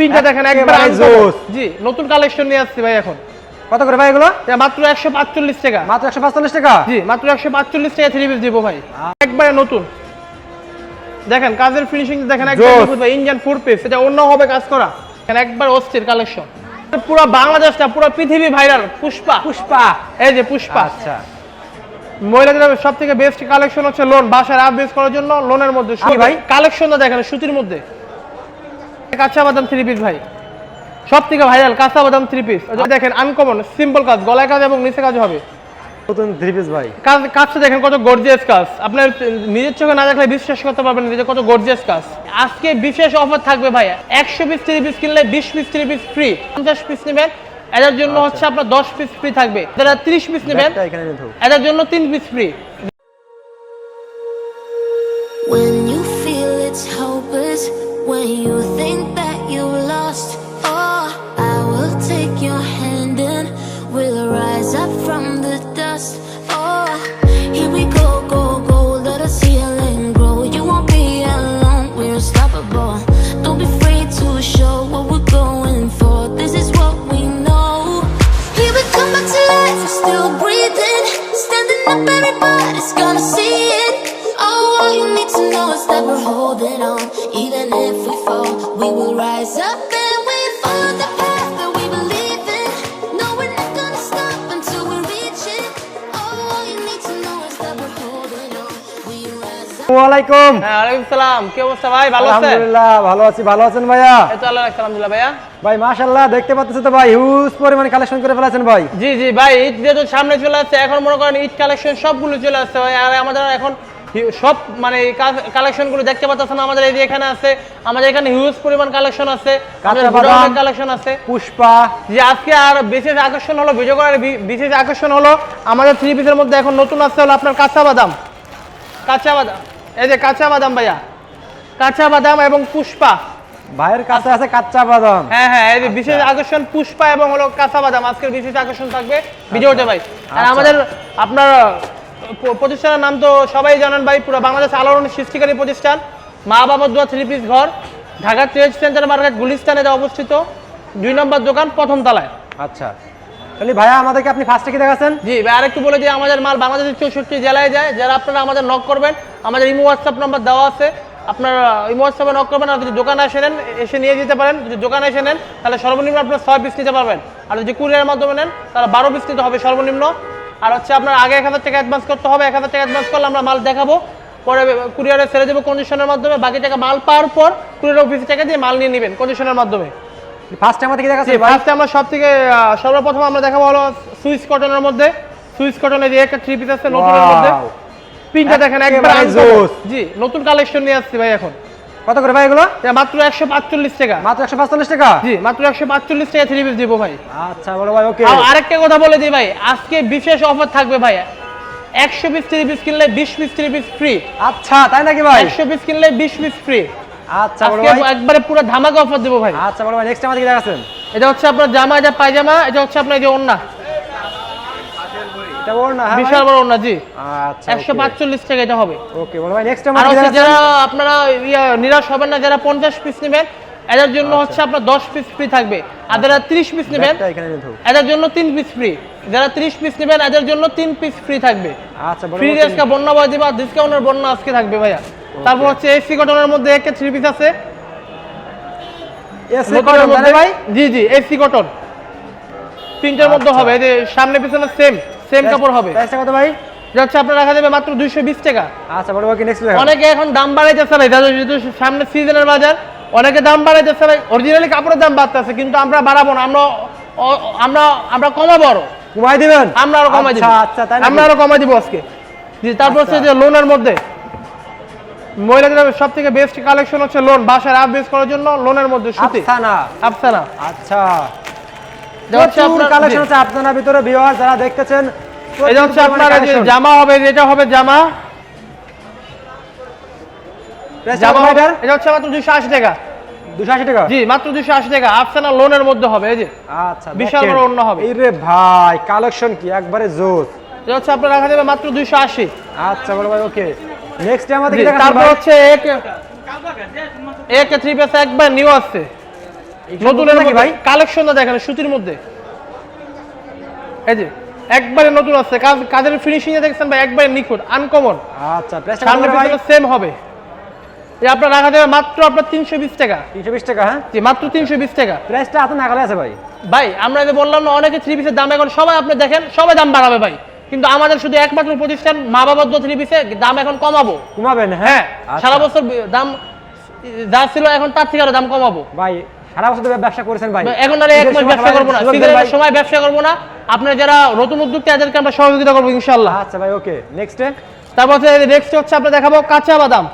পিনটা দেখেন একবার জোস। জি নতুন কালেকশন নিয়ে আসছি ভাই এখন। কত করে ভাই এগুলো? মাত্র একশো পাঁচচল্লিশ টাকা। মাত্র একশো পাঁচচল্লিশ টাকা? জি মাত্র একশো পাঁচচল্লিশ টাকা থ্রি পিস দিব ভাই। একবারে নতুন। দেখেন কাজের ফিনিশিং দেখেন একবার ইন্ডিয়ান ফোর পিস এটা অন্য হবে কাজ করা। দেখেন একবার অস্থির কালেকশন পুরো বাংলাদেশটা পুরো পৃথিবী ভাইরাল পুষ্পা। পুষ্পা। এই যে পুষ্পা। আচ্ছা। মহিলাদের সব থেকে বেস্ট কালেকশন হচ্ছে লোন বাসার আপ বেস করার জন্য লোনের মধ্যে ভাই? কালেকশনটা দেখেন সুতির মধ্যে। কাঁচা বাদাম থ্রি পিস ভাই। সব থেকে ভাইরাল কাঁচা বাদাম থ্রি পিস দেখেন আনকমন সিম্পল কাজ গলায় কাজ এবং নিচে কাজ হবে। নতুন থ্রি পিস ভাই। কাজ কাজটা দেখেন কত গর্জিয়াস কাজ। আপনার নিজের চোখে না দেখলে বিশ্বাস করতে পারবেন যে কত গর্জিয়াস কাজ। আজকে বিশেষ অফার থাকবে ভাই একশো পিস থ্রি পিস কিনলে বিশ পিস থ্রি পিস ফ্রি পঞ্চাশ পিস নেবেন এটার জন্য হচ্ছে আপনার দশ পিস ফ্রি থাকবে। যারা ত্রিশ পিস নেবেন। এটার জন্য তিন পিস ফ্রি rise হ্যাঁ সালাম। কি অবস্থা ভাই? ভালো আছেন? আলহামদুলিল্লাহ ভালো আছি ভালো আছেন ভাইয়া? এই তো আল্লাহ আলহামদুলিল্লাহ ভাইয়া। ভাই মাশাআল্লাহ দেখতে পাচ্ছেন তো ভাই হিউজ পরিমাণে কালেকশন করে ফেলেছেন ভাই। জি জি ভাই ঈদ যেহেতু সামনে চলে আসছে এখন মনে করেন ঈদ কালেকশন সবগুলো চলে আসছে ভাই। আর আমাদের এখন হি- সব মানে কালেকশন দেখতে পাচ্ছেন আমাদের এই এখানে আছে। আমাদের এখানে হিউজ পরিমাণ কালেকশন আছে। কালেকশন পুষ্পা। যে আজকে আর বিশেষ আকর্ষণ হলো ভিডিও করার বিশেষ আকর্ষণ হলো আমাদের থ্রি পিসের মধ্যে এখন নতুন আসছে হলো আপনার কাঁচা বাদাম। কাঁচা বাদাম। এই যে কাঁচা বাদাম ভাইয়া। কাঁচা বাদাম এবং পুষ্পা। ভাইয়ের কাছে আছে কাঁচা বাদাম। হ্যাঁ হ্যাঁ এই যে বিশেষ আকর্ষণ পুষ্পা এবং হলো কাঁচা বাদাম। আজকের বিশেষ আকর্ষণ থাকবে ভিডিওতে ভাই। আর আচ্ছা। আমাদের আপনার প্রতিষ্ঠানের নাম তো সবাই জানেন ভাই পুরো বাংলাদেশ আলোড়ন সৃষ্টিকারী প্রতিষ্ঠান। মা বাবা দোয়া থ্রি পিস ঘর ঢাকা ট্রেড সেন্টার মার্কেট গুলিস্তানে অবস্থিত। দুই নম্বর দোকান প্রথম তলায়। আচ্ছা। তাহলে ভাইয়া, আমাদেরকে আপনি ফার্স্টে কি দেখাচ্ছেন? জি, ভাই, আরেকটু বলে দিই, আমাদের মাল বাংলাদেশের চৌষট্টি জেলায় যায়, যারা আপনারা আমাদের নক করবেন, আমাদের ইমো হোয়াটসঅ্যাপ নাম্বার দেওয়া আছে। আপনার ইমো হোয়াটসঅ্যাপে নক করবেন, আর যদি দোকানে এসে নেন, এসে নিয়ে যেতে পারেন। যদি দোকানে এসে নেন, তাহলে সর্বনিম্ন আপনার ছয় পিস নিতে পারবেন। আর যদি কুরিয়ার মাধ্যমে নেন, তাহলে বারো পিস নিতে হবে সর্বনিম্ন। আর হচ্ছে আপনার আগে এক হাজার টাকা অ্যাডভান্স করতে হবে, এক হাজার টাকা অ্যাডভান্স করলে আমরা মাল দেখাবো। পরে কুরিয়ারে ছেড়ে দেবো কন্ডিশনের মাধ্যমে। বাকি টাকা মাল পাওয়ার পর কুরিয়ার অফিসে টাকা দিয়ে মাল নিয়ে নেবেন কন্ডিশনের মাধ্যমে। ফার্স্টে আমাদের কি দেখাচ্ছেন ভাই? ফার্স্টে আমরা সব থেকে সর্বপ্রথম আমরা দেখাবো হলো সুইস কটনের মধ্যে। সুইস কটনের যে একটা থ্রি পিস আছে নতুনের মধ্যে। পিনটা দেখেন একবার জোস। জি নতুন কালেকশন নিয়ে আসছি ভাই এখন। কত করে ভাই এগুলো? মাত্র একশো পাঁচচল্লিশ টাকা। মাত্র একশো পাঁচচল্লিশ টাকা? জি মাত্র একশো পাঁচচল্লিশ টাকা থ্রি পিস দিব ভাই। আচ্ছা বড় ভাই ওকে আরেকটা কথা বলে দিই ভাই আজকে বিশেষ অফার থাকবে ভাই। একশো পিস থ্রি পিস কিনলে বিশ পিস থ্রি পিস ফ্রি আচ্ছা তাই নাকি ভাই? একশো পিস কিনলে বিশ পিস ফ্রি আচ্ছা বড় ভাই। একবারে পুরো ধামাকা অফার দেবো ভাই। আচ্ছা বড় ভাই নেক্সট আমাদের কি দেখাচ্ছেন? এটা হচ্ছে আপনার জামা এটা পায়জামা এটা হচ্ছে আপনার যে ওন্না এটা বড় হ্যাঁ বিশাল বড় ওন্না জি। আচ্ছা একশো পাঁচচল্লিশ টাকা এটা হবে। ওকে বড় ভাই নেক্সট আমাদের কি যারা আপনারা নিরাশ হবেন না যারা পঞ্চাশ পিস নেবেন এদের জন্য হচ্ছে আপনার দশ পিস ফ্রি থাকবে। আর যারা ত্রিশ পিস নেবেন। এদের জন্য তিন পিস ফ্রি যারা ত্রিশ পিস নেবেন এদের জন্য তিন পিস ফ্রি থাকবে। আচ্ছা ফ্রি আজকে বন্যা ডিসকাউন্টের বন্যা আজকে থাকবে ভাইয়া। তারপর হচ্ছে এসি কটনের মধ্যে একটা থ্রি পিস আছে। মধ্যে ভাই? জি জি এসি কটন তিনটার মধ্যে আচ্ছা। হবে এই যে সামনে পিছনে সেম সেম কাপড় হবে। কত ভাই? আপনার রাখা যাবে মাত্র দুইশো বিশ টাকা। আচ্ছা বড় ভাই নেক্সট অনেকে এখন দাম বাড়াইতেছে ভাই তাদের যেহেতু সামনে সিজনের বাজার অনেকে দাম বাড়াইতেছে ভাই অরিজিনালি কাপড়ের দাম বাড়তেছে কিন্তু আমরা বাড়াবো না আমরা আমরা আমরা কমাবো আরও। কমাই দিবেন? আমরা আরও কমাই দিব। আচ্ছা আচ্ছা তাই আমরা আরও কমাই দিব আজকে। জি তারপর হচ্ছে আচ্ছা। যে লোনের মধ্যে। মহিলাদের সব থেকে বেস্ট কালেকশন হচ্ছে লোন বাসার আপ বেস করার জন্য লোনের মধ্যে সুতি। আফসানা। আফসানা। আচ্ছা। আপনার- কালেকশন জি। হচ্ছে ভিতরে ভিউয়ার যারা দেখতেছেন এটা হচ্ছে আপনার যে জামা হবে যেটা হবে জামা। জামা এটা হচ্ছে মাত্র টাকা। টাকা? জি টাকা। আফসানা লোনের মধ্যে হবে এই যে। আচ্ছা বিশাল বড় অন্য হবে। এই রে ভাই কালেকশন কি? একবারে জোস। এটা হচ্ছে আপনার রাখা যাবে মাত্র দুইশো আশি। আচ্ছা বড় ভাই ওকে নেক্সট আমাদের কি দেখাচ্ছেন তারপর হচ্ছে এক এক থ্রি পিস একবার নিউ আসছে। নতুন নাকি ভাই? কালেকশনটা দেখেন সুতির মধ্যে। এই যে একবারে নতুন আছে কাজ কাজের ফিনিশিং এ দেখছেন ভাই একবারে নিখুঁত আনকমন আচ্ছা প্রাইসটা সামনে পিছনে সেম হবে। এই আপনার রাখা যাবে মাত্র আপনার তিনশো বিশ টাকা। 320 টাকা হ্যাঁ? জি মাত্র তিনশো বিশ টাকা। প্রাইসটা হাতে নাগালে আছে ভাই। ভাই আমরা যে বললাম না অনেকে থ্রি পিসের দাম এখন সবাই আপনি দেখেন সবাই দাম বাড়াবে ভাই। কিন্তু আমাদের শুধু একমাত্র প্রতিষ্ঠান মা বাবদ্ধ থ্রি পিসের দাম এখন কমাবো। কমাবেন হ্যাঁ? আচ্ছা। সারা বছর দাম যা ছিল এখন তার থেকে আরও দাম কমাবো। ভাই সারা বছর ব্যবসা করেছেন ভাই। এখন আর এক মাস ব্যবসা করব না সিজনের সময় ব্যবসা করব না। আপনার যারা নতুন উদ্যোক্তা তাদেরকে আমরা সহযোগিতা করব ইনশাল্লাহ আচ্ছা ভাই ওকে নেক্সট তারপর নেক্সট হচ্ছে আমরা দেখাবো কাঁচা বাদাম।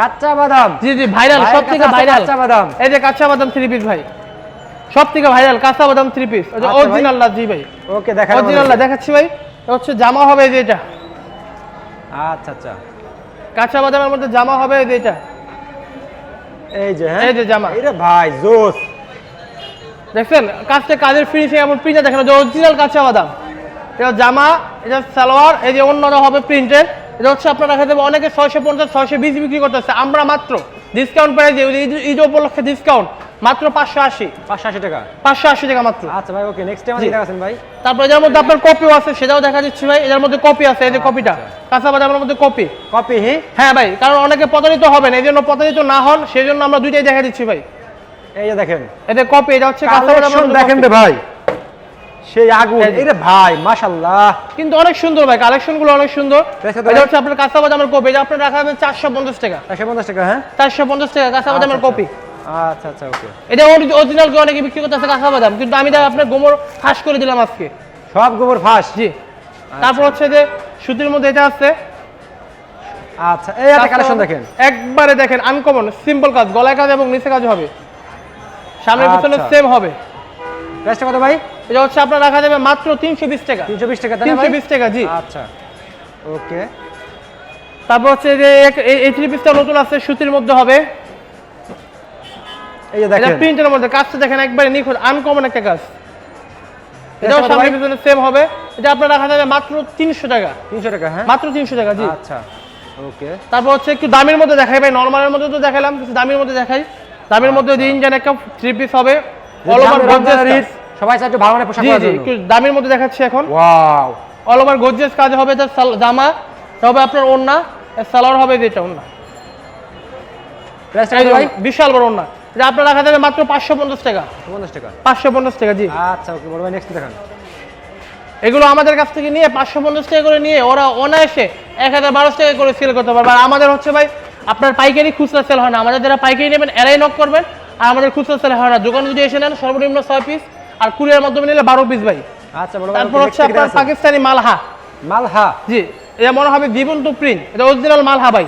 কাঁচা বাদাম। জি জি ভাইরাল সব থেকে ভাইরাল। কাঁচা বাদাম। এই যে কাঁচা বাদাম থ্রি পিস ভাই। সব থেকে ভাইরাল কাঁচা বাদাম থ্রি পিস। অরিজিনাল জি ভাই। ওকে দেখা অরিজিনাল দেখাচ্ছি ভাই। হচ্ছে জামা হবে যে এটা। আচ্ছা আচ্ছা। কাঁচা বাদামের মধ্যে জামা হবে যে এটা। এই যে হ্যাঁ? এই যে জামা। এটা ভাই জোস। দেখছেন? কাজটা কাজের ফিনিশিং এমন প্রিন্টে দেখেন যে অরিজিনাল কাঁচা বাদাম। এটা জামা এটা সালোয়ার এই যে অন্যরা হবে প্রিন্টের এটা হচ্ছে আপনার রাখা যাবে অনেকে ছয়শো পঞ্চাশ ছয়শো বিশ বিক্রি করতেছে। আমরা মাত্র ডিসকাউন্ট প্রাইজে ঈদ উপলক্ষে ডিসকাউন্ট মাত্র পাঁচশো আশি। পাঁচশো আশি টাকা? পাঁচশো আশি টাকা মাত্র। আচ্ছা ভাই ওকে নেক্সট টাইম ভাই। তারপর মধ্যে আপনার কপিও আছে সেটাও দেখা ভাই। মধ্যে কপি আছে এই যে কপিটা কাঁচা বাদামের মধ্যে কপি কপি হ্যাঁ হ্যাঁ ভাই কারণ অনেকে প্রতারিত হবেন এই জন্য প্রতারিত না হন সেই জন্য আমরা দুইটাই দেখা দিচ্ছি ভাই। এই যে দেখেন। এতে কপি এটা হচ্ছে কাঁচা দেখেন রে ভাই। সেই আগুন। এই ভাই মাশাআল্লাহ। কিন্তু অনেক সুন্দর ভাই কালেকশনগুলো অনেক সুন্দর। এটা হচ্ছে আপনার কাঁচা বাদামের কপি এটা আপনার রাখা হবে চারশো পঞ্চাশ টাকা। একশো পঞ্চাশ টাকা হ্যাঁ? চারশো পঞ্চাশ টাকা কাঁচা আচ্ছা, কপি আচ্ছা আচ্ছা ওকে এটা অরিজিনাল কে অনেকে বিক্রি করতেছে কাঁচা বাদাম কিন্তু আমি তাই আপনার গোমর ফাঁস করে দিলাম আজকে। সব গোবর ফাঁস? জি। তারপর হচ্ছে যে সুতির মধ্যে এটা আছে। আচ্ছা এই একটা কালেকশন দেখেন। একবারে দেখেন আনকমন সিম্পল কাজ গলায় কাজ এবং নিচে কাজ হবে। সামনের পিছনে আচ্ছা। সেম হবে। প্রাইসটা কত ভাই? এটা হচ্ছে আপনার রাখা যাবে মাত্র তিনশো বিশ টাকা। তিনশো বিশ টাকা তাই বিশ টাকা জি। আচ্ছা ওকে তারপর হচ্ছে যে এই থ্রি পিসটা নতুন আছে সুতির মধ্যে হবে। এই যে এটা প্রিন্টের মধ্যে কাজটা দেখেন একবারে নিখুঁত আনকমন একটা কাজ। এটাও সামনে পিছনে সেম হবে। এটা আপনার রাখা যাবে মাত্র তিনশো টাকা। তিনশো টাকা হ্যাঁ? মাত্র তিনশো টাকা জি। আচ্ছা ওকে। তারপর হচ্ছে একটু দামের মধ্যে দেখাই ভাই নর্মালের মধ্যে তো দেখালাম কিছু দামের মধ্যে দেখাই। দামের মধ্যে যে ইঞ্জান একটা থ্রি পিস হবে অল ওভার গর্জিয়াস সবাই চাই একটু ভালো মানে পোশাক জন্য। একটু দামের মধ্যে দেখাচ্ছি এখন। ওয়াও। অল ওভার গর্জিয়াস কাজ হবে তার জামা হবে আপনার ওড়না সালোয়ার হবে যেটা ভাই? বিশাল বড় ওড়না। এটা আপনার রাখা যাবে মাত্র পাঁচশো পঞ্চাশ টাকা। পঞ্চাশ টাকা? পাঁচশো পঞ্চাশ টাকা জি। আচ্ছা ওকে বড় ভাই নেক্সট দেখান। এগুলো আমাদের কাছ থেকে নিয়ে পাঁচশো পঞ্চাশ টাকা করে নিয়ে ওরা অনায়াসে এক হাজার বারোশো টাকা করে সেল করতে পারবে। আর আমাদের হচ্ছে ভাই আপনার পাইকারি খুচরা সেল হয় না। আমাদের যারা পাইকারি নেবেন এরাই নক করবেন। আর আমাদের খুচরা সেল হয় না। দোকানে যদি এসে নেন সর্বনিম্ন ছয় পিস আর কুরিয়ার মাধ্যমে নিলে বারো পিস ভাই। আচ্ছা তারপর হচ্ছে আপনার। পাকিস্তানি মালহা। মালহা? জি এটা মনে হবে জীবন্ত প্রিন্ট এটা অরিজিনাল মালহা ভাই।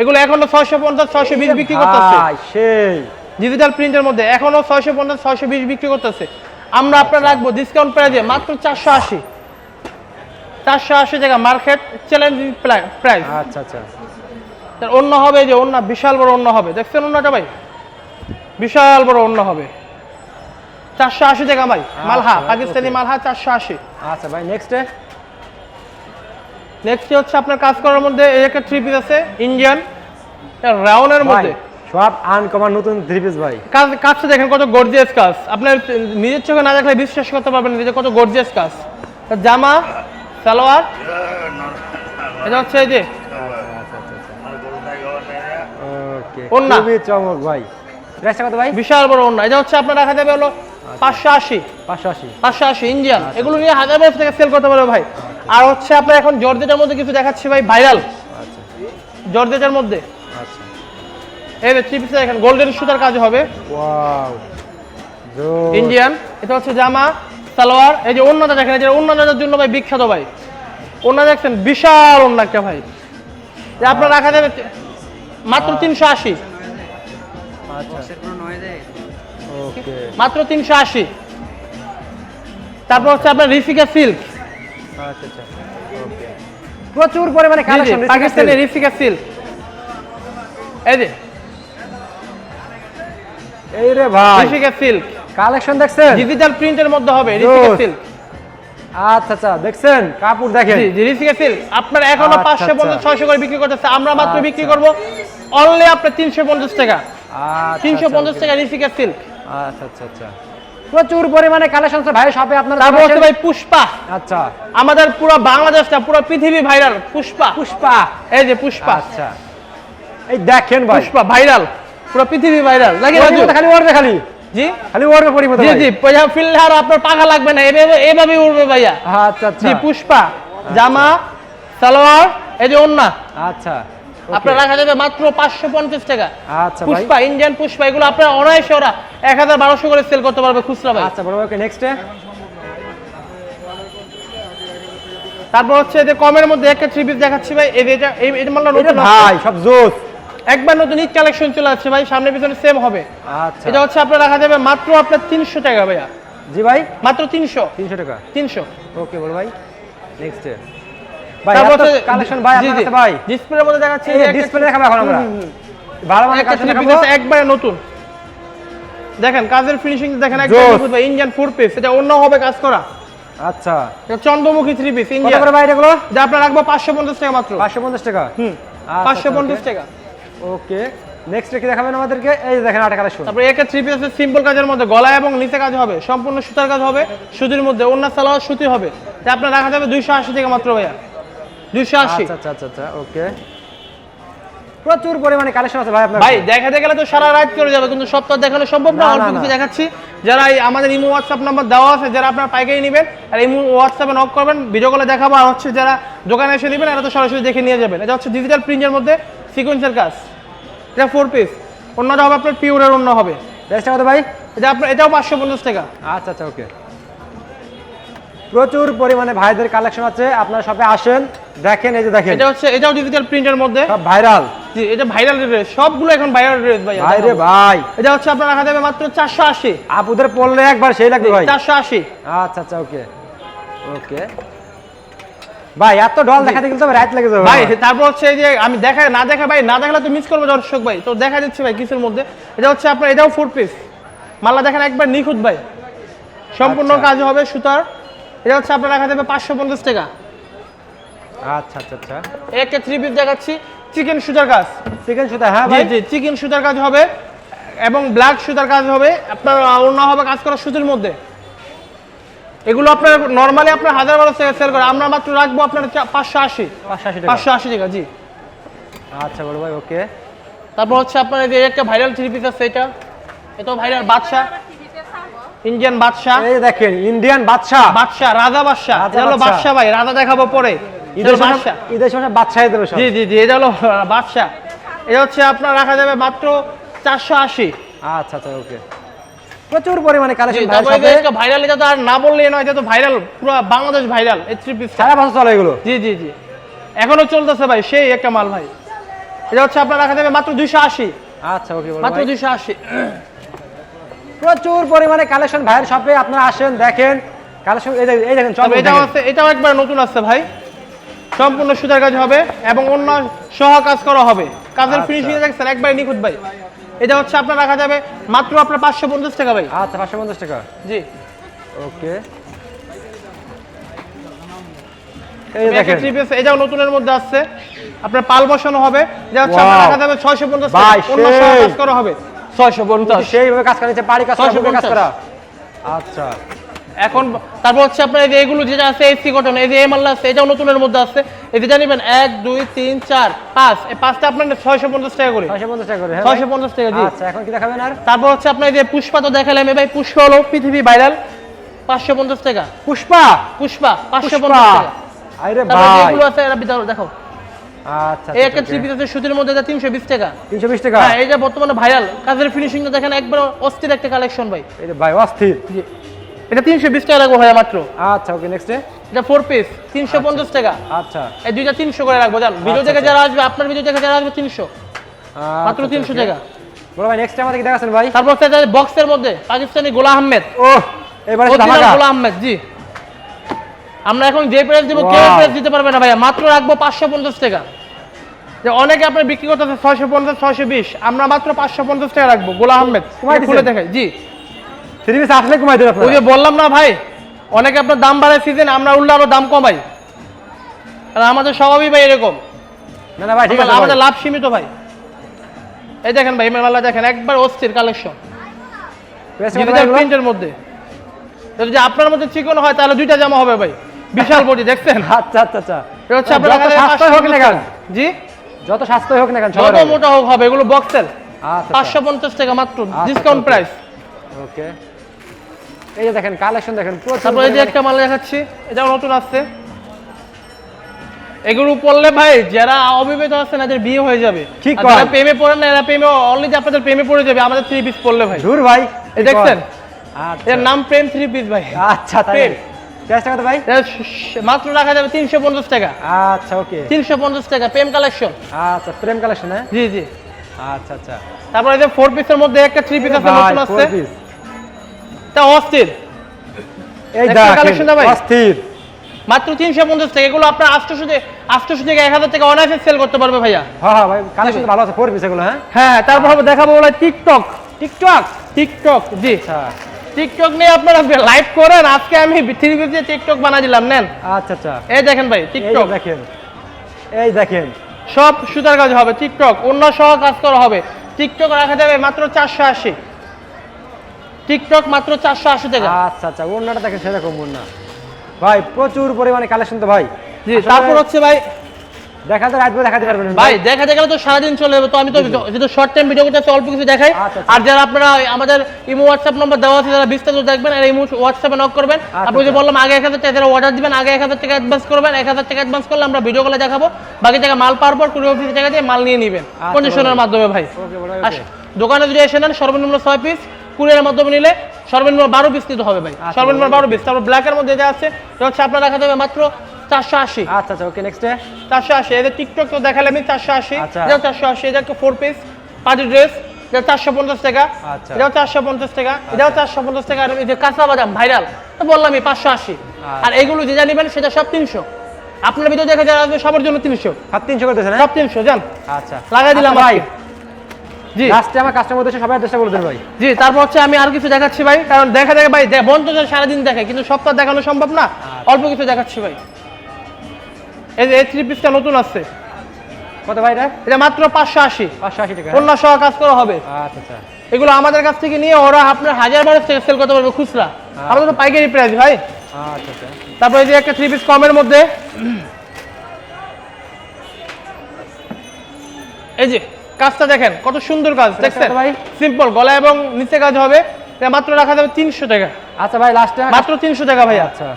এগুলো এখনও ছয়শো পঞ্চাশ ছয়শো বিশ বিক্রি করতেছে। সেই। ডিজিটাল প্রিন্টের মধ্যে এখনও ছয়শো পঞ্চাশ ছয়শো বিশ বিক্রি করতেছে। আমরা আপনার রাখব ডিসকাউন্ট প্রাইজে মাত্র চারশো আশি। চারশো আশি টাকা মার্কেট চ্যালেঞ্জিং প্রাইস আচ্ছা আচ্ছা। তার অন্য হবে যে অন্য বিশাল বড় অন্য হবে। দেখছেন অন্যটা ভাই? বিশাল বড় অন্য হবে। চারশো আশি টাকা ভাই মালহা আচ্ছা, পাকিস্তানি মালহা চারশো আশি। আচ্ছা ভাই নেক্সটে নেক্সট হচ্ছে আপনার কাজ করার মধ্যে এই একটা থ্রি পিস আছে ইন্ডিয়ান রাউন্ডের ভাই মধ্যে। সব আনকমন নতুন থ্রি পিস ভাই। কাজ কাজটা দেখেন কত গর্জিয়াস কাজ। আপনার নিজের চোখে না দেখলে বিশ্বাস করতে পারবেন না যে কত গর্জিয়াস কাজ। জামা সালোয়ার এটা হচ্ছে এই যে। ওন্না। খুবই চমক ভাই। প্রাইসটা কত ভাই? বিশাল বড় এটা হচ্ছে আপনার রাখা যাবে হলো পাঁচশো আশি। পাঁচশো আশি। পাঁচশো আশি ইন্ডিয়ান এগুলো নিয়ে হাজার থেকে সেল করতে পারবে ভাই। আর হচ্ছে আপনার এখন জর্জেটার মধ্যে কিছু দেখাচ্ছি ভাই ভাইরাল। আচ্ছা। জর্জেটার মধ্যে। আচ্ছা। এই যে থ্রি পিসে দেখেন গোল্ডেন সুতার কাজ হবে। ওয়াও ইন্ডিয়ান এটা হচ্ছে জামা সালোয়ার এই যে অন্যটা দেখেন এই যে অন্যটার জন্য ভাই বিখ্যাত ভাই। অন্য দেখছেন বিশাল অন্য একটা ভাই। যে আপনার রাখা যাবে মাত্র তিনশো আশি। আচ্ছা। মাত্র তিনশো আশি। তারপর হচ্ছে আপনার রিফিকা সিল্ক আচ্ছা আচ্ছা। ওকে প্রচুর পরিমাণে কালেকশন পাকিস্তানি রিফিকা সিল্ক এই যে। এই রে ভাই। সিল্ক কালেকশন দেখছেন? ডিজিটাল প্রিন্টের মধ্যে হবে সিল্ক আচ্ছা আচ্ছা দেখছেন? কাপড় দেখেন। জি সিল্ক আপনার এখনও আচ্ছা, পাঁচশো পঞ্চাশ আচ্ছা। করে বিক্রি করতেছে। আমরা মাত্র বিক্রি আচ্ছা। করব অনলি আপনার তিনশো পঞ্চাশ টাকা। আচ্ছা, তিনশো আচ্ছা, পঞ্চাশ okay. টাকা সিল্ক আচ্ছা আচ্ছা আচ্ছা। প্রচুর পরিমাণে কালেকশন আছে। ভাই শপে আপনারা তারপর হচ্ছে ভাই পুষ্পা। আচ্ছা। আমাদের পুরো বাংলাদেশটা পুরো পৃথিবী ভাইরাল পুষ্পা। পুষ্পা। এই যে পুষ্পা। আচ্ছা। এই দেখেন ভাই। পুষ্পা ভাইরাল পুরো পৃথিবী ভাইরাল নাকি রাজু খালি উড়বে খালি? জি? খালি পরিমতো জি জি পয়সা আপনার পাখা লাগবে না এভাবে এভাবে উড়বে ভাইয়া। আচ্ছা আচ্ছা। জি পুষ্পা জামা সালোয়ার এই যে ওন্না। আচ্ছা আপনার রাখা যাবে মাত্র পাঁচশো পঞ্চাশ টাকা। আচ্ছা পুষ্পা ইন্ডিয়ান পুষ্পা এগুলো আপনার অনায়াসে ওরা এক হাজার বারোশো করে সেল করতে পারবে খুচরা ভাই। আচ্ছা বড় ওকে নেক্সটে তারপর হচ্ছে এদের কমের মধ্যে একটা থ্রি পিস দেখাচ্ছি ভাই। এই যে এটা এই এটা মালটা নতুন ভাই সব জোস। একবার নতুন ঈদ কালেকশন চলে আসছে ভাই সামনে পিছনে সেম হবে। আচ্ছা। এটা হচ্ছে আপনার রাখা যাবে মাত্র আপনার তিনশো টাকা ভাইয়া। জি ভাই। মাত্র তিনশো। তিনশো টাকা? তিনশো। ওকে বড় ভাই। নেক্সটে ভাই তারপর এত হচ্ছে কালেকশন ভাই আপনার কাছে ভাই। ডিসপ্লের মধ্যে দেখাচ্ছি ডিসপ্লে দেখাবো এখন আমরা। ভালো মানে একটা কালেকশন থ্রি দেখাবো। পিস একবারে নতুন। দেখেন কাজের ফিনিশিং দেখেন জোস। একদম ভাই ইন্ডিয়ান ফুড পিস এটা অন্য হবে কাজ করা। আচ্ছা। এটা চন্দ্রমুখী থ্রি পিস কত ইন্ডিয়া করে ভাই এগুলো? যা আপনার রাখব পাঁচশো পঞ্চাশ টাকা মাত্র। পাঁচশো পঞ্চাশ টাকা? হুম পাঁচশো পঞ্চাশ। টাকা। ওকে নেক্সট কি দেখাবেন আমাদেরকে? এই যে দেখেন আটা কালেকশন। তারপরে একে থ্রি পিস সিম্পল কাজের মধ্যে গলা এবং নিচে কাজ হবে সম্পূর্ণ সুতার কাজ হবে সুতির মধ্যে অন্য সালোয়ার সুতি হবে। তা আপনার রাখা যাবে দুইশো আশি টাকা মাত্র ভাইয়া। দুইশো আশি। আচ্ছা আচ্ছা আচ্ছা আচ্ছা ওকে প্রচুর পরিমাণে কালেকশন আছে ভাই আপনার ভাই দেখাতে গেলে তো সারা রাত করে যাবে কিন্তু আর দেখানো সম্ভব না অল্প কিছু দেখাচ্ছি। যারা এই আমাদের ইমো হোয়াটসঅ্যাপ নাম্বার দেওয়া আছে যারা আপনার পাইকারি নেবেন আর ইমো হোয়াটসঅ্যাপে নক করবেন ভিডিও কলে দেখাবো আর হচ্ছে যারা দোকানে এসে নেবেন এরা তো সরাসরি দেখে নিয়ে যাবেন। এটা হচ্ছে ডিজিটাল প্রিন্টের মধ্যে সিকোয়েন্সের কাজ। এটা ফোর পিস অন্যটা হবে আপনার পিওরের অন্য হবে। প্রাইসটা কত ভাই? এটা আপনার এটাও পাঁচশো পঞ্চাশ টাকা। আচ্ছা আচ্ছা ওকে প্রচুর পরিমাণে ভাইদের কালেকশন আছে। আপনারা শপে আসেন দেখেন এই যে দেখেন। এটা হচ্ছে এটাও ডিজিটাল প্রিন্টের মধ্যে। সব ভাইরাল জি এটা ভাইরাল ড্রেস সবগুলো এখন ভাইরাল ড্রেস ভাই ভাই রে ভাই। এটা হচ্ছে আপনার রাখা যাবে মাত্র চারশো আশি। আপুদের পড়লে একবার সেই লাগবে ভাই। চারশো আশি। আচ্ছা আচ্ছা ওকে ওকে ভাই এত ডল দেখাতে গেলে তো রাত লেগে যাবে ভাই তারপর হচ্ছে এই যে আমি দেখা না দেখা ভাই না দেখালে তো মিস করব দর্শক ভাই। তো দেখা যাচ্ছে ভাই কিছুর মধ্যে। এটা হচ্ছে আপনার এটাও ফুড পিস মাল্লা দেখেন একবার নিখুঁত ভাই। সম্পূর্ণ আচ্ছা। কাজ হবে সুতার। এটা হচ্ছে আপনার রাখা যাবে পাঁচশো পঞ্চাশ টাকা। আচ্ছা আচ্ছা আচ্ছা। একটা থ্রি পিস দেখাচ্ছি। চিকেন সুতার কাজ। চিকেন সুতা হ্যাঁ ভাই। জি চিকেন সুতার কাজ হবে এবং ব্ল্যাক সুতার কাজ হবে। আপনার অন্য হবে কাজ করা সুতির মধ্যে। এগুলো আপনার নর্মালি আপনার হাজার বারো টাকা সেল করে। আমরা মাত্র রাখব আপনার পাঁচশো আশি। পাঁচশো আশি টাকা। জি। আচ্ছা বড় ভাই ওকে তারপর হচ্ছে আপনার যে একটা ভাইরাল থ্রি পিস আছে এটা। এটাও ভাইরাল বাদশা ইন্ডিয়ান বাদশা এই দেখেন ইন্ডিয়ান বাদশা বাদশা রাজা বাদশা রাজা এটা হলো বাদশা। বাদশা ভাই রাজা দেখাবো পরে। ঈদের হলো সময় বাদশা ঈদের সময় বাদশাহ দেবে জি জি জি এটা হলো বাদশা এটা হচ্ছে আপনার রাখা যাবে মাত্র চারশো আশি। আচ্ছা আচ্ছা ওকে প্রচুর পরিমাণে কালেকশন ভাইরাল এটা তো আর না বললে নয় এটা তো ভাইরাল পুরো বাংলাদেশ ভাইরাল এই থ্রি পিস সারা বছর চলে এগুলো। জি জি জি। এখনও চলতেছে ভাই সেই একটা মাল ভাই। এটা হচ্ছে আপনার রাখা যাবে মাত্র দুইশো আশি। আচ্ছা ওকে মাত্র দুইশো আশি। প্রচুর পরিমাণে কালেকশন ভাইয়ের শপে আপনারা আসেন দেখেন। কালেকশন এই যে- এই দেখেন এটাও আছে এটাও একবার নতুন আছে ভাই। সম্পূর্ণ সুতার কাজ হবে এবং অন্য সহ কাজ করা হবে। কাজের। ফিনিশিং দেখছেন একবার নিখুঁত ভাই। এটা হচ্ছে আপনার রাখা যাবে মাত্র আপনার পাঁচশো পঞ্চাশ টাকা ভাই। আচ্ছা পাঁচশো পঞ্চাশ টাকা। জি। ওকে। এটাও নতুনের মধ্যে আসছে। আপনার পাল বসানো হবে। যা হচ্ছে আপনার! রাখা যাবে ছয়শো পঞ্চাশ। কাজ করা হবে। ছয়শো পঞ্চাশ। সেইভাবে কাজ করা কাজ করা। আচ্ছা। এখন তারপর হচ্ছে আপনার এই যে এগুলো যেটা আছে এসি কটন এই যে এ মাল্লা আছে এটাও নতুনের মধ্যে আছে। এই যেটা নেবেন এক দুই তিন চার পাঁচ এই পাঁচটা আপনার ছয়শো পঞ্চাশ টাকা করে। ছয়শো পঞ্চাশ টাকা করে হ্যাঁ? ছয়শো পঞ্চাশ টাকা জি। আচ্ছা এখন কি দেখাবেন আর? তারপর হচ্ছে আপনার এই যে পুষ্পা তো দেখালাম এ ভাই পুষ্পা হলো পৃথিবী ভাইরাল পাঁচশো পঞ্চাশ টাকা। পুষ্পা? পুষ্পা পাঁচশো পঞ্চাশ টাকা। আরে ভাই। যেগুলো আছে এরা বিদাও দেখো। আচ্ছা এই একটা থ্রি পিস আছে সুতির মধ্যে এটা তিনশো বিশ টাকা। তিনশো বিশ টাকা? হ্যাঁ এই যে বর্তমানে ভাইরাল কাজের ফিনিশিংটা দেখেন একবার অস্থির একটা কালেকশন ভাই। এই ভাই অস্থির। এটা তিনশো বিশ টাকা রাখব ভাইয়া মাত্র। আচ্ছা ওকে নেক্সট এটা ফোর পিস তিনশো পঞ্চাশ টাকা। আচ্ছা। এই দুইটা তিনশো করে রাখব জান। ভিডিও আচ্ছা, থেকে আচ্ছা। যারা আসবে আপনার ভিডিও থেকে যারা আসবে তিনশো। মাত্র আচ্ছা, তিনশো. টাকা। বড় ভাই নেক্সট আমাদের কি দেখাচ্ছেন ভাই। তারপর বক্সের মধ্যে পাকিস্তানি গোলা আহমেদ। ও এবারে ধামাকা। গোলা আহমেদ জি। আমরা এখন যে প্রাইস দিব কেউ প্রাইস দিতে পারবে না ভাইয়া? মাত্র রাখব পাঁচশো পঞ্চাশ টাকা। যে অনেকে আপনার বিক্রি করতেছে ছয়শো পঞ্চাশ ছয়শো বিশ। আমরা মাত্র পাঁচশো পঞ্চাশ টাকা রাখব গোলা আহমেদ। খুলে দেখাই জি। থ্রি পিস আসলে কমাই দেন ওই যে বললাম না ভাই অনেকে আপনার দাম বাড়ায় সিজন আমরা উল্লে আরও দাম কমাই। আর আমাদের স্বভাবই ভাই এরকম। না না ভাই ঠিক আছে আমাদের- লাভ সীমিত ভাই। এই দেখেন ভাই দেখেন একবার অস্থির কালেকশন? প্রিন্টের মধ্যে। যদি আপনার মধ্যে চিকন হয় তাহলে দুইটা জামা হবে ভাই। বিশাল বডি দেখছেন? আচ্ছা আচ্ছা আচ্ছা। এটা হচ্ছে আপনার হোক না কেন? জি? যত সাশ্রয় হোক না কেন যত মোটা হোক হবে এগুলো বক্সেল আচ্ছা পাঁচশো পঞ্চাশ টাকা মাত্র আচ্ছা, ডিসকাউন্ট প্রাইস ওকে। এই যে দেখেন কালেকশন দেখেন তারপরে এই যে একটা মাল দেখাচ্ছি এটাও নতুন আসছে। এগুলো পড়লে ভাই যারা অবিবাহিত আছে না বিয়ে হয়ে যাবে। ঠিক যারা প্রেমে পড়েন না এরা প্রেমে অলরেডি আপনাদের প্রেমে পড়ে যাবে আমাদের থ্রি পিস পড়লে ভাই। দূর ভাই এই দেখছেন? আচ্ছা। এর নাম প্রেম থ্রি পিস ভাই। আচ্ছা তাই। ভাই? মাত্র রাখা যাবে তিনশো পঞ্চাশ টাকা। আচ্ছা ওকে। তিনশো পঞ্চাশ টাকা প্রেম কালেকশন আচ্ছা প্রেম কালেকশন হ্যাঁ? জি জি। আচ্ছা আচ্ছা। তারপরে যে ফোর পিসের মধ্যে একটা থ্রি পিস আছে নতুন। তা অস্থির। এই ভাই? অস্থির। মাত্র তিনশো পঞ্চাশ এগুলো আপনার থেকে থেকে এক হাজার টাকা অনায়াসে সেল করতে পারবে ভাইয়া। হ্যাঁ হ্যাঁ ভাই কালেকশন ভালো আছে ফোর পিস এগুলো হ্যাঁ? হ্যাঁ তারপর দেখাবো বলে টিকটক টিকটক টিকটক জি। আচ্ছা। টিকটক নিয়ে আপনারা লাইভ করেন আজকে আমি থ্রি পিস দিয়ে টিকটক বানা দিলাম নেন। আচ্ছা আচ্ছা। এই দেখেন ভাই টিকটক দেখেন এই দেখেন। সব সুতার কাজ হবে টিকটক অন্য সহ কাজ করা হবে। টিকটক রাখা যাবে মাত্র চারশো আশি। টিকটক মাত্র চারশো আশি টাকা। আচ্ছা আচ্ছা ওড়নাটা দেখেন সেরকম ওড়না। ভাই প্রচুর পরিমাণে কালেকশন তো ভাই। জি তারপর হচ্ছে ভাই দেখাতে রাখবে দেখাতে পারবেন ভাই দেখাতে গেলে তো সারাদিন চলে যাবে তো আমি তো যেহেতু শর্ট টাইম ভিডিও করতে অল্প কিছু দেখাই। আচ্ছা, আচ্ছা। আর যারা আপনারা আমাদের ইমো হোয়াটসঅ্যাপ নম্বর দেওয়া আছে যারা বিস্তারিত দেখবেন আর ইমো হোয়াটসঅ্যাপে নক করবেন। আপনি যে আচ্ছা। বললাম আগে এক হাজার টাকা অর্ডার দিবেন আগে এক হাজার টাকা অ্যাডভান্স করবেন এক হাজার টাকা অ্যাডভান্স করলে আমরা ভিডিও কলে দেখাবো। বাকি টাকা মাল পাওয়ার পর কুড়ি অফিসের টাকা দিয়ে মাল নিয়ে নেবেন। কন্ডিশনের মাধ্যমে ভাই। দোকানে যদি এসে নেন সর্বনিম্ন ছয় পিস কুরিয়ারের মাধ্যমে নিলে সর্বনিম্ন বারো পিস নিতে হবে ভাই। আচ্ছা, সর্বনিম্ন বারো পিস তারপর ব্ল্যাকের মধ্যে যা আছে এটা হচ্ছে আপনার রাখা যাবে মাত্র চারশো আশি। আচ্ছা আচ্ছা ওকে নেক্সট চারশো আশি। এদের টিকটক তো দেখালে আমি চারশো আশি। আচ্ছা। চারশো আশি এটা ফোর পিস পার্টি ড্রেস এটা চারশো পঞ্চাশ টাকা। আচ্ছা। এটাও চারশো পঞ্চাশ টাকা এটাও চারশো পঞ্চাশ টাকা। আর এই যে কাঁচা বাদাম ভাইরাল তো বললামই পাঁচশো আশি। আর এগুলো যে জানিবেন সেটা সব তিনশো। আপনার ভিতরে দেখে আসবে সবার জন্য তিনশো। সাত তিনশো করতেছেন সব তিনশো জান। আচ্ছা। লাগাই দিলাম ভাই লাস্টে আমার কাস্টমার উদ্দেশ্যে সবাই অ্যাড্রেসটা বলে দেন ভাই। জি তারপর হচ্ছে আমি আর কিছু দেখাচ্ছি ভাই কারণ দেখা দেখে ভাই বন্ধ তো সারাদিন দেখে কিন্তু সপ্তাহ দেখানো সম্ভব না। আচ্ছা। অল্প কিছু দেখাচ্ছি ভাই। এই যে এই থ্রি পিসটা নতুন আসছে। কত ভাই এটা? এটা মাত্র পাঁচশো আশি। পাঁচশো আশি টাকা। সহ কাজ করা হবে। আচ্ছা আচ্ছা। এগুলো আমাদের কাছ থেকে নিয়ে ওরা আপনার হাজার বারো থেকে সেল করতে পারবে খুচরা। আমাদের তো পাইকারি প্রাইস ভাই। আচ্ছা আচ্ছা। তারপরে এই যে একটা থ্রি পিস কমের মধ্যে। এই যে কাজটা দেখেন কত সুন্দর কাজ দেখছেন? ভাই? সিম্পল গলা এবং নিচে কাজ হবে। মাত্র রাখা যাবে তিনশো টাকা। আচ্ছা ভাই লাস্টে মাত্র তিনশো টাকা ভাই আচ্ছা।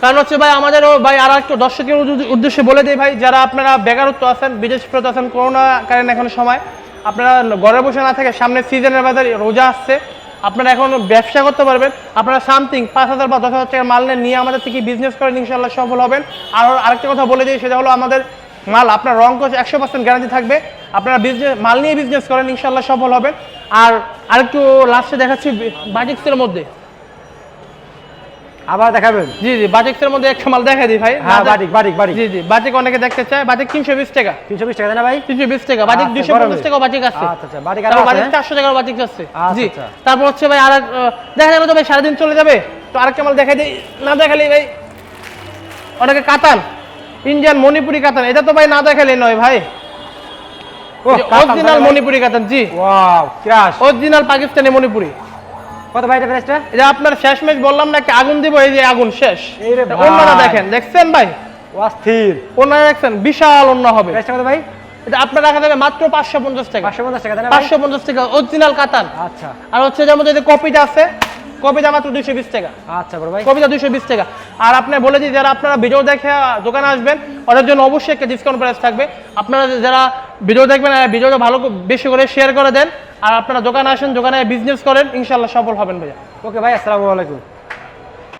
কারণ হচ্ছে ভাই আমাদেরও ভাই আর একটু দর্শকের উদ্দ- উদ্দেশ্যে বলে দিই ভাই যারা আপনারা বেকারত্ব আছেন বিদেশ ফেরত আছেন করোনা কারণ এখন সময় আপনারা ঘরে বসে না থেকে সামনে সিজনের বাজার রোজা আসছে। আপনারা এখন ব্যবসা করতে পারবেন। আপনারা সামথিং পাঁচ হাজার বা দশ হাজার টাকার মাল নিয়ে আমাদের থেকে বিজনেস করেন ইনশাল্লাহ সফল হবেন। আর আরেকটা কথা বলে দিই সেটা হলো আমাদের মাল আপনার রং কোচ একশো পার্সেন্ট গ্যারান্টি থাকবে। আপনারা বিজনেস মাল নিয়ে বিজনেস করেন ইনশাল্লাহ সফল হবেন। আর আরেকটু লাস্টে দেখাচ্ছি বাটিক্সের মধ্যে। আবার দেখাবেন? জি জি বাটিক্সের মধ্যে একটা মাল দেখা দিই ভাই। হ্যাঁ বাটিক বাটিক বাটিক জি জি বাটিক অনেকে দেখতে চায়। বাটিক তিনশো বিশ টাকা। তিনশো বিশ টাকা না ভাই? তিনশো বিশ টাকা। বাটিক আচ্ছা, দুশো গরমে। পঞ্চাশ টাকা বাটিক আছে। আচ্ছা আচ্ছা বাটিক আরও বাটিক টাকার বাটিক আছে। আচ্ছা, জি। আচ্ছা। তারপর হচ্ছে ভাই আর দেখা যাবে তো ভাই সারাদিন চলে যাবে। তো আরেকটা মাল দেখাই দিই। না দেখালি ভাই অনেকে কাতান ইন্ডিয়ান মণিপুরি কাতান এটা তো ভাই না দেখালি নয় ভাই। অরিজিনাল মণিপুরি কাতান জি। Wow crush original Pakistani Manipuri কত ভাই এটা প্রাইসটা এটা আপনার শেষ ম্যাচ বললাম না একটা আগুন দিব এই যে আগুন শেষ। এই রে ভাই। দেখেন দেখছেন ভাই? অস্থির দেখছেন বিশাল অন্য হবে। প্রাইসটা কত ভাই? এটা আপনার রাখা যাবে মাত্র পাঁচশো পঞ্চাশ টাকা। পাঁচশো পঞ্চাশ টাকা পাঁচশো পঞ্চাশ টাকা অরিজিনাল কাতান আচ্ছা। আর হচ্ছে যেমন যদি কপিটা আছে কপিটা মাত্র দুইশো বিশ টাকা। আচ্ছা বড় ভাই। কপিটা দুইশো বিশ টাকা। আর আপনি বলে দিই যারা আপনারা ভিডিও দেখে দোকানে আসবেন ওদের জন্য অবশ্যই একটা ডিসকাউন্ট প্রাইস থাকবে। আপনারা যারা ভিডিও দেখবেন আর ভিডিওটা ভালো বেশি করে শেয়ার করে দেন আর আপনারা দোকানে আসেন দোকানে বিজনেস করেন ইনশাল্লাহ সফল হবেন ভাইয়া। ওকে ভাই আসসালামু আলাইকুম।